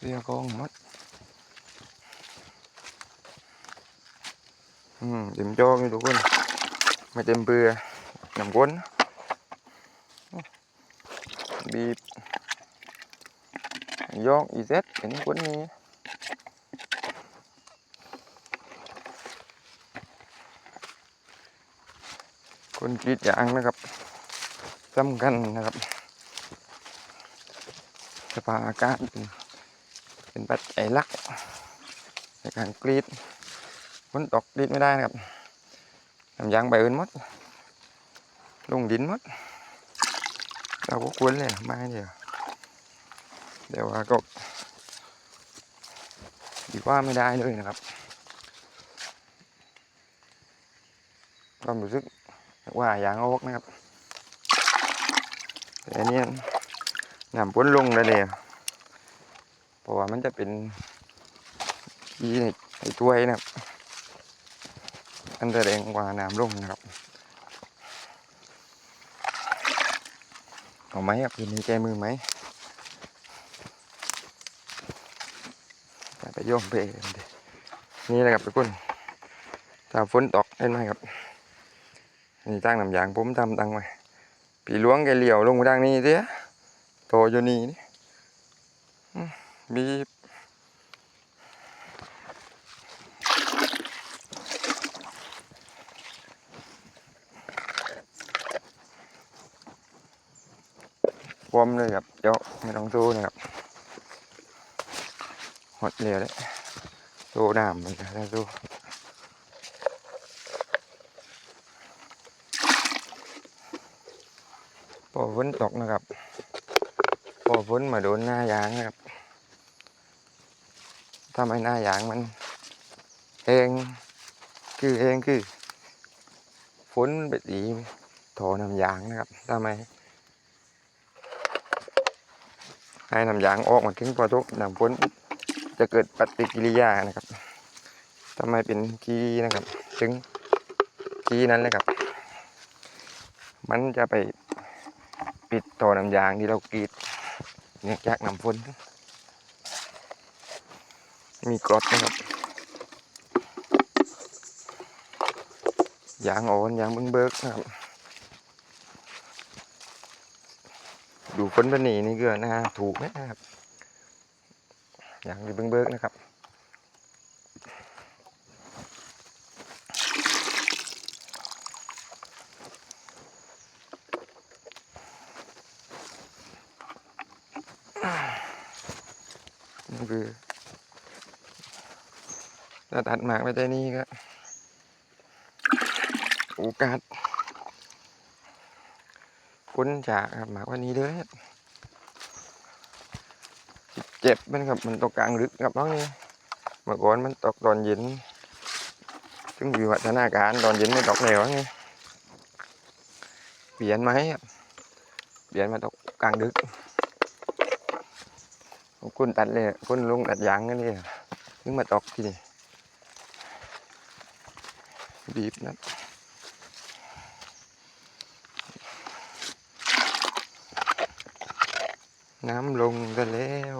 เรือกองหมดอืมเต็มจออยู่ทุกคนไม่เต็มเปลือหนำก้นบีบยอกอีเซ็ตเป็นก้นนี้คนกรีดยางนะครับสำคัญนะครับสภาพอากาศเป็น เป็นปัจจัยหลัก ในการกรีดฝนตกกรีดไม่ได้นะครับน้ำยางใบอื่นหมด ลงดินหมด เราก็ควรเลยมาเดียวเดี๋ยวว่าก็ดีกว่าไม่ได้เลยนะครับความรู้สึกว่ายางออกนะครับแต่อันนี้น้ำพ้นลงได้เลย ราะว่ามันจะเป็นขี้ในในถ้วยนะครับอันแดงกว่าน้ำลงนะครับเอาไหมครับคืนนี้แกมือไหมไปโยงไปเองดินี่แหละครับทุกคนถ้าฝนตกเห็นไหมครับนี่ตั้งน้ำยางผมทำตั้งไว้ปีหล้วงแกเหลี่ยวลงไปทางนี้เสียโตอยู่นี่นี่ บีบวอมเลยครับเดี๋ยวไม่ต้องสู้นะครับหดเรียวเลยสู้น้ำมันจะได้สู้พอฝนตกนะครับ พอฝนมาโดนหน้ายางนะครับ ทำให้หน้ายางมันเองคือเองคือ ฝนไปตีถอน้ำยางนะครับทำไมให้น้ำยางออกมาถึงพอทุกน้ำฝนจะเกิดปฏิกิริยานะครับทำไมเป็นขี้นะครับ ถึงขี้นั้นเลยครับ มันจะไปปิดต่อน้ำยางที่เรากรีดเนี่ยจากน้ำฝน มีกรดนะครับยางอ่อนยางเบิ้งเบิกนะครับ ดูฝนเป็นนี่นี่เก็น่าถูกนะครับยางที่เบิ้งเบิกนะครับนี่คือ ถ้าตัดหมากไปได้นี่ก็โอกาสพ้นจากครับหมากวันนี้เลยเจ็บมันครับมันตกกลางลึกครับน้องนี่เมื่อก่อนมันตกตอนเย็นถึงวิวัฒนาการตอนเย็นไม่ตกแล้วไงเปลี่ยนไหมเปลี่ยนมาตกกลางดึกคุณตัดเลยคุณลุงตัดยางกันนี่ถึงมาตกที่นี่ บีบนะน้ำลงกันแล้ว